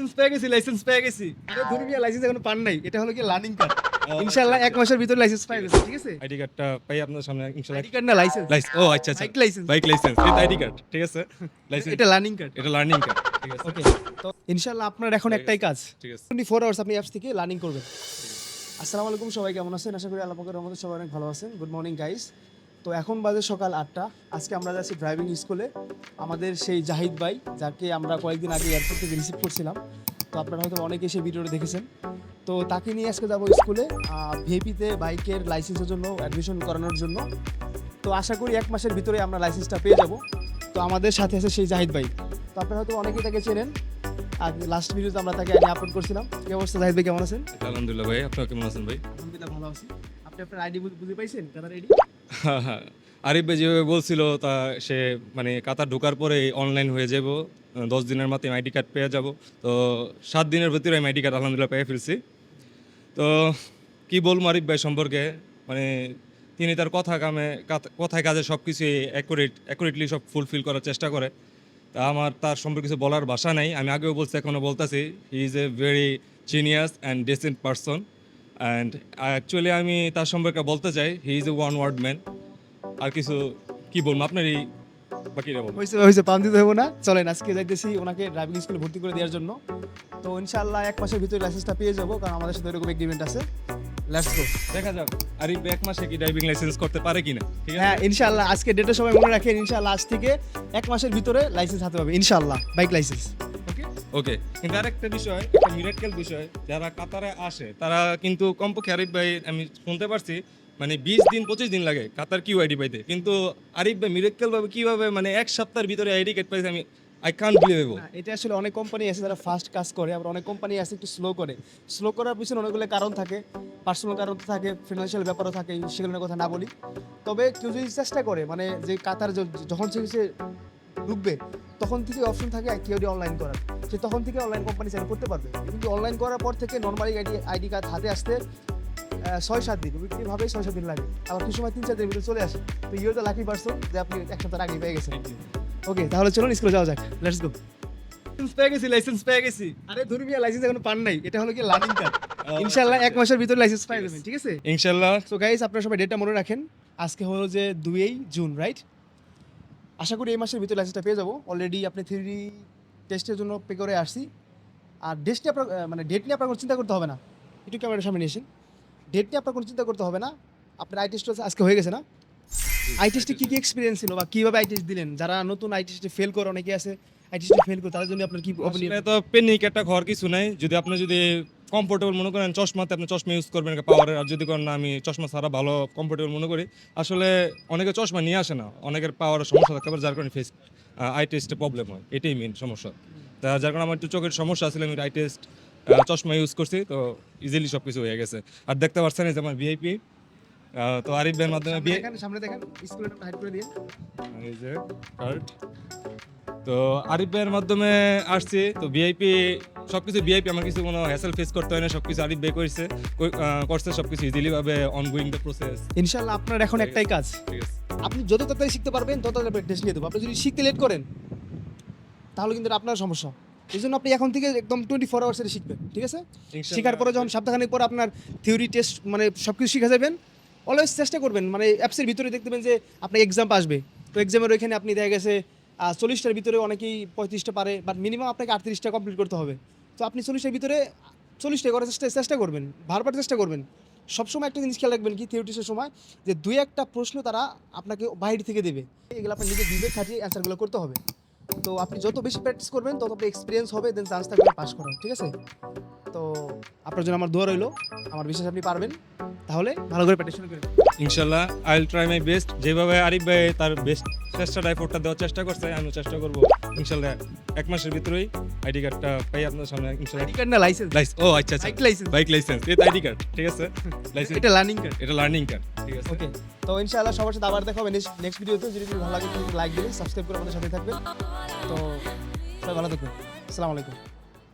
Licence পেয়ে গেছি licence পেয়ে গেছি। আরে ধরে নিয়ে লাইসেন্স এখনও পান নাই এটা হলো কি লার্নিং কার্ড ইনশাআল্লাহ এক মাসের ভিতরে লাইসেন্স পেয়ে গেছে ঠিক আছে? আইডি কার্ডটা পাই আপনার সামনে ইনশাআল্লাহ। আইডি কার্ড না লাইসেন্স লাইস ও আচ্ছা আচ্ছা। Bike licence bike licence with ID card ঠিক আছে? লাইসেন্স এটা লার্নিং কার্ড এটা লার্নিং কার্ড ঠিক আছে। ওকে তো ইনশাআল্লাহ আপনার এখন একটাই কাজ। ঠিক আছে। টোয়েন্টি ফোর আওয়ার্স আপনি অ্যাপস থেকে লার্নিং করবেন। আসসালামু আলাইকুম সবাই কেমন আছেন? আশা করি আল্লাহ পাকের রহমতে সবাই অনেক ভালো আছেন। গুড মর্নিং গাইস তো এখন বাজে সকাল আটটা। আজকে আমরা যাচ্ছি ড্রাইভিং স্কুলে আমাদের সেই জাহিদ ভাই যাকে আমরা কয়েকদিন আগে এয়ারপোর্ট থেকে রিসিভ করছিলাম। তো আপনারা হয়তো অনেকে সেই ভিডিওটা দেখেছেন। তো তাকে নিয়ে আজকে যাব স্কুলে ভিএপিতে বাইকের লাইসেন্সের জন্য অ্যাডমিশন করানোর জন্য। তো আশা করি এক মাসের ভিতরে আমরা লাইসেন্সটা পেয়ে যাব। তো আমাদের সাথে আছে সেই জাহিদ ভাই। তো আপনারা হয়তো অনেকেই তাকে চেনেন। আর লাস্ট ভিডিওতে আমরা তাকে আগে আপলোড করছিলাম। কি অবস্থা জাহিদ ভাই কেমন আছেন? আলহামদুলিল্লাহ ভাই আপনারা কেমন আছেন ভাই? আলহামদুলিল্লাহ ভালো আছি। আপনি আপনার আইডি বুঝে পাইছেন? কাতার আইডি আরিফ ভাই যেভাবে বলছিল, তা সে মানে কাতার ঢোকার পরে অনলাইন হয়ে যাব। দশ দিনের মাথায় আইডি কার্ড পেয়ে যাব। তো সাত দিনের ভিতরে আমি আইডি কার্ড আলহামদুলিল্লাহ পেয়ে ফেলছি। তো কি বলব আরিফ ভাই সম্পর্কে? মানে তিনি তার কথা কামে কথায় কাজে সব কিছু অ্যাকুরেট অ্যাকুরেটলি সব ফুলফিল করার চেষ্টা করে। তা আমার তার সম্পর্কে কিছু বলার ভাষা নাই। আমি আগেও বলছি এখনও বলতেছি। He is a very genius and decent person and actually আমি তার সম্পর্কে বলতে চাই he is a one word man আর কিছু কি বলব আপনার এই বাকিটা বলব হয়েছে হয়েছে পাম দিতে হব না। চলেন আজকে যাইতেছি ওনাকে ড্রাইভিং স্কুলে ভর্তি করে দেওয়ার জন্য। তো ইনশাআল্লাহ এক মাসের ভিতরে লাইসেন্সটা পেয়ে যাব কারণ আমাদের সাথে এরকম এগ্রিমেন্ট আছে। লেটস গো দেখা যাক আরিফ ভাই এক মাসে কি ড্রাইভিং লাইসেন্স করতে পারে কিনা ঠিক আছে? হ্যাঁ ইনশাআল্লাহ আজকে ডেটের সময় মনে রাখেন ইনশাআল্লাহ আজ থেকে এক মাসের ভিতরে লাইসেন্স হাতে পাবে ইনশাআল্লাহ বাইক লাইসেন্স ওকে? ওকে কিন্তু আরেকটা বিষয় একটা মিরাক্কেল বিষয় যারা কাতারে আসে তারা কিন্তু কমপক্ষে আরিফ ভাই আমি শুনতে পারছি মানে বিশ দিন পঁচিশ দিন লাগে কাতার কিউ আইডি পাইতে। কিন্তু আরিফ ভাই মিরাক্কেল ভাবে কীভাবে মানে এক সপ্তাহের ভিতরে আইডি কার্ড পাইছে আমি আই কান্ট বিলিভেবল এটা আসলে অনেক কোম্পানি আছে যারা ফাস্ট কাজ করে আবার অনেক কোম্পানি আছে একটু স্লো করে। স্লো করার পিছনে অনেকগুলো কারণ থাকে পার্সোনাল কারণ থাকে ফিনান্সিয়াল ব্যাপারও থাকে সেগুলোর কথা না বলি। তবে কেউ যদি চেষ্টা করে মানে যে কাতার যখন সে ঢুকবে তখন থেকে অপশন থাকে কেউ অনলাইন করার। সে তখন থেকে অনলাইন কোম্পানি চালু করতে পারবে। কিন্তু অনলাইন করার পর থেকে নর্মালি আইডি আইডি কার্ড হাতে আসতে ছয় সাত দিন উইকলিভাবেই ছয় সাত দিন লাগে। আবার কিছু সময় তিন চার দিনের ভিতরে চলে আসে। তো ইউ দ্য লাকি পার্সন যে আপনি এক সপ্তাহ আগে পেয়ে গেছেন। ওকে তাহলে চলুন স্কুলে যাওয়া যাক। লেটস গো লাইসেন্স পেয়ে গেছি লাইসেন্স পেয়ে গেছি। আরে লাইসেন্স এখনও পান নাই। এটা হলো কি লার্নিং কার্ড ইনশাআল্লাহ এক মাসের ভিতরে লাইসেন্স পেয়ে যাবেন ঠিক আছে? ইনশাল্লাহ সো গাইস আপনারা সবাই ডেটটা মনে রাখেন। আজকে হলো যে দুই জুন রাইট আশা করি এই মাসের ভিতরে লাইসেন্সটা পেয়ে যাব। অলরেডি আপনি থ্রি টেস্টের জন্য পে করে আসছি। আর ডেট নিয়ে আপনার মানে ডেট নিয়ে আপনার কোনো চিন্তা করতে হবে না। একটু ক্যামেরার সামনে এসেন ডেট নিয়ে আপনার কোনো চিন্তা করতে হবে না। আপনার আই টেস্ট আজকে হয়ে গেছে না? আই টেস্টে কী কী এক্সপিরিয়েন্স ছিল বা কীভাবে আই টেস্ট দিলেন? যারা নতুন আই টেস্টে ফেল করে অনেকে আছে আই টেস্টে ফেল করে তাদের জন্য আপনার কি তো পেনিক একটা ঘর কিছু নাই। যদি আপনি যদি কমফোর্টেবল মনে করেন চশমাতে আপনি চশমা ইউজ করবেন পাওয়ারের আর যদি করেন না আমি চশমা ছাড়া ভালো কমফোর্টেবল মনে করি। আসলে অনেকে চশমা নিয়ে আসে না অনেকের পাওয়ারের সমস্যা থাকতে পারে যার কারণে ফেস আই টেস্টে প্রবলেম হয় এটাই মেন সমস্যা। তা যার কারণে আমার একটু চোখের সমস্যা ছিল আমি আই টেস্ট চশমা ইউজ করছি তো ইজিলি সব কিছু হয়ে গেছে। আর দেখতে পাচ্ছেন এই যে আমার ভিআইপি তো আরিফ ভাইয়ের মাধ্যমে বিয়ে সামনে দেখেন স্কুলের হাইড করে দিন। এই যে কার্ড তো আরিফ ভাইয়ের মাধ্যমে আসছি তো ভিআইপি সবকিছু ভিআইপি আমার কিছু কোনো হ্যাসেল ফেস করতে হয় না সবকিছু আরিফ ভাই করেছে করছে সবকিছু ইজিলি ভাবে অনগোয়িং দ্য প্রসেস ইনশাআল্লাহ আপনার এখন একটাই কাজ। আপনি যত তাড়াতাড়ি শিখতে পারবেন তত তাড়াতাড়ি টেস্ট নিয়ে দেবো। আপনি যদি শিখতে লেট করেন তাহলে কিন্তু আপনার সমস্যা। এই জন্য আপনি এখন থেকে একদম টোয়েন্টি ফোর আওয়ার্সের শিখবেন ঠিক আছে? শেখার পরে যখন সপ্তাহখানেক পর আপনার থিওরি টেস্ট মানে সব কিছু শিখে যাবেন অলওয়েজ চেষ্টা করবেন মানে অ্যাপসের ভিতরে দেখতে পাবেন যে আপনার এক্সাম আসবে। তো এক্সামের ওইখানে আপনি দেখা গেছে চল্লিশটার ভিতরে অনেকেই পঁয়ত্রিশটা পারে বাট মিনিমাম আপনাকে আটত্রিশটা কমপ্লিট করতে হবে। তো আপনি চল্লিশটার ভিতরে চল্লিশটা করার চেষ্টা চেষ্টা করবেন, বারবার চেষ্টা করবেন। সবসময় একটা জিনিস খেয়াল রাখবেন কি থিওরিটিসের সময় যে দুই একটা প্রশ্ন তারা আপনাকে বাইরে থেকে দেবে। এগুলো আপনার নিজে বিবেক খাটিয়ে অ্যান্সারগুলো করতে হবে। তো আপনি যত বেশি প্র্যাকটিস করবেন, তত আপনার এক্সপিরিয়েন্স হবে দেন চান্স থাকবে পাস করার, ঠিক আছে? তো আপনার জন্য আমার দোয়া রইল। আমার বিশ্বাস আপনি পারবেন। তাহলে ভালো করে প্র্যাকটিস করেন। ইনশাল্লাহ I will try my best যেভাবে আরিফ ভাই তার বেস্ট চেষ্টাটা এফোর্টটা দেওয়ার চেষ্টা করছে আমি চেষ্টা করব। ইনশাল্লাহ এক মাসের ভিতরেই আইডি কার্ডটা পাই আপনার সামনে ইনশাল্লাহ। আইডি কার্ড না লাইসেন্স লাইসেন্স ও আচ্ছা আচ্ছা। বাইক লাইসেন্স বাইক লাইসেন্স এটা আইডি কার্ড ঠিক আছে? লাইসেন্স এটা লার্নিং কার্ড এটা লার্নিং কার্ড ঠিক আছে। ওকে তো ইনশাআল্লাহ সবার সাথে আবার দেখা হবে নেক্সট ভিডিওতে যদি যদি ভালো লাগে লাইক দিবেন সাবস্ক্রাইব করে আমাদের সাথে থাকবেন। তো সবাই ভালো থাকবেন। আসসালামু আলাইকুম।